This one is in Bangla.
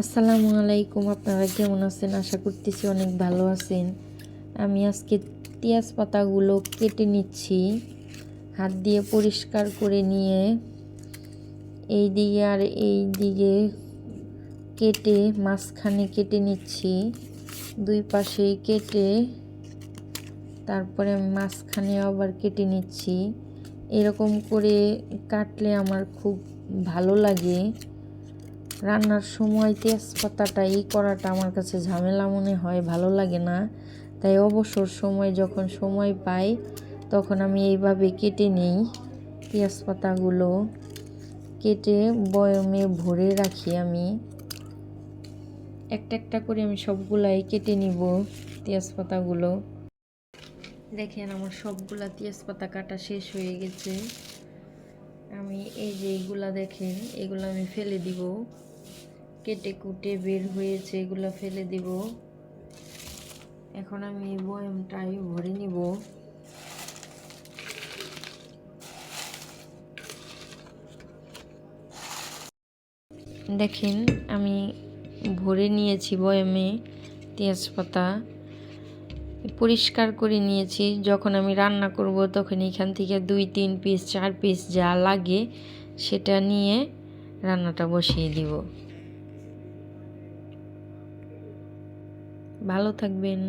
আসসালামু আলাইকুম, আপনারা কেমন আছেন? আশা করতেছি অনেক ভালো আছেন। আমি আজকে পেঁয়াজ পাতাগুলো কেটে নিচ্ছি। হাত দিয়ে পরিষ্কার করে নিয়ে এই দিকে আর এই দিকে কেটে মাঝখানে কেটে নিচ্ছি। দুই পাশে কেটে তারপরে মাঝখানে আবার কেটে নিচ্ছি। এরকম করে কাটলে আমার খুব ভালো লাগে। রান্নার সময় তেজপাতাটা এই করাটা আমার কাছে ঝামেলা মনে হয়, ভালো লাগে না। তাই অবসর সময় যখন সময় পাই, তখন আমি এইভাবে কেটে নিই। পেঁয়াজ পাতাগুলো কেটে বয়মে ভরে রাখি আমি। একটা একটা করে আমি সবগুলাই কেটে নিব পেঁয়াজ পাতাগুলো দেখেন আমার সবগুলা তেজপাতা কাটা শেষ হয়ে গেছে। আমি এই যে এইগুলা দেখেন, এগুলো আমি ফেলে দিব। কেটে কুটে বের হয়েছে, এগুলো ফেলে দিব। এখন আমি এই বয়ামটাই ভরে নিব। দেখেন, আমি ভরে নিয়েছি বয়ামে তেজপাতা। পরিষ্কার করে নিয়েছি। যখন আমি রান্না করব, তখন এখান থেকে দুই, তিন পিস চার পিস যা লাগে, সেটা নিয়ে রান্নাটা বসিয়ে দিব। ভালো থাকবেন।